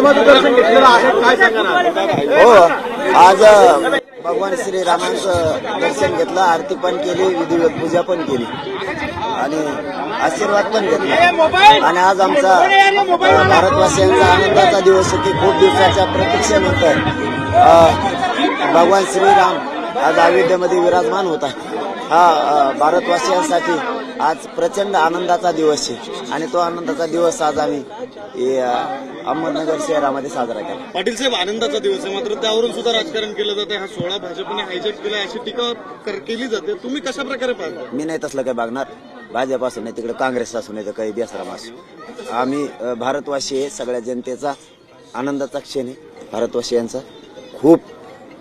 दर्शन घेतलेलं आहे. काय सांगणार? हो आज भगवान श्रीरामांचं दर्शन घेतलं आरती पण केली विधिवत पूजा पण केली. आणि आशीर्वाद पण घेतला. आणि आज आमचा भारतवासियांचा आनंदाचा दिवस होती की खूप दिवसाच्या प्रतीक्षेनंतर भगवान श्रीराम आज अयोध्येमध्ये विराजमान होता हा भारतवासियांसाठी आज प्रचंड आनंदाचा दिवस आहे. आणि तो आनंदाचा दिवस आज आम्ही अहमदनगर शहरामध्ये साजरा केला. पाटील साहेब आनंदाचा दिवस आहे. मात्र त्यावरून सुद्धा राजकारण केलं जाते. हा सोहळा भाजपने हायजॅक केला अशी टीका कर- केली जाते. तुम्ही कशा प्रकारे पाहता? मी नाही तसलं काही बघणार. भाजप असू नाही तिकडे काँग्रेस असू नाही तर काही बेसराम असू. आम्ही अ, भारतवासी आहे सगळ्या जनतेचा आनंदाचा क्षण आहे. भारतवासियांचा खूप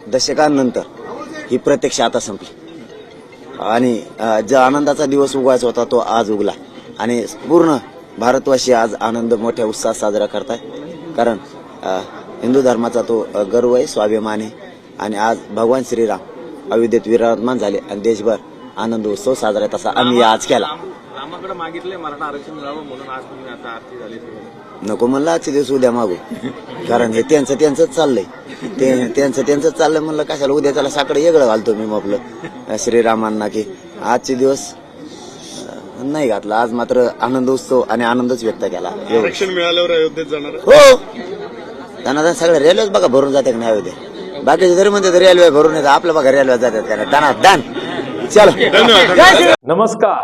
दशकांनंतर ही प्रत्यक्ष आता संपली. आणि ज्या जो आनंदाचा दिवस उगवायचा होता तो आज उगला. आणि पूर्ण भारतवासी आज आनंद मोठ्या उत्साहात साजरा करताय. कारण हिंदू धर्माचा तो गर्व आहे स्वाभिमान आहे. आणि आज भगवान श्रीराम अयोध्येत विराजमान झाले आणि देशभर आनंद उत्सव साजरा आहे तसा आम्ही आज केला. रामाकडे मागितले मराठा आरक्षण मिळावं म्हणून आज तुम्ही आता आरती झाली नको म्हणलं आजचे दिवस उद्या मागू. कारण हे त्यांचं त्यांचंच चाललंय. ते त्यांचं त्यांचंच चाललंय म्हणलं कशाला उद्या त्याला साकडं वेगळं घालतो मी मग आपलं श्रीरामांना की आजचे दिवस नाही घातला. आज मात्र आनंद उत्सव आणि आनंदच व्यक्त केला. आरक्षण मिळाल्यावर अयोध्येत जाणार हो. त्यांना तर सगळे रेल्वेच बघा भरून जाते का नाही होते बाकीचे जरी म्हणते तर रेल्वे भरून येतात आपल्या बघा रेल्वे जातात दाना दान चलो. नमस्कार.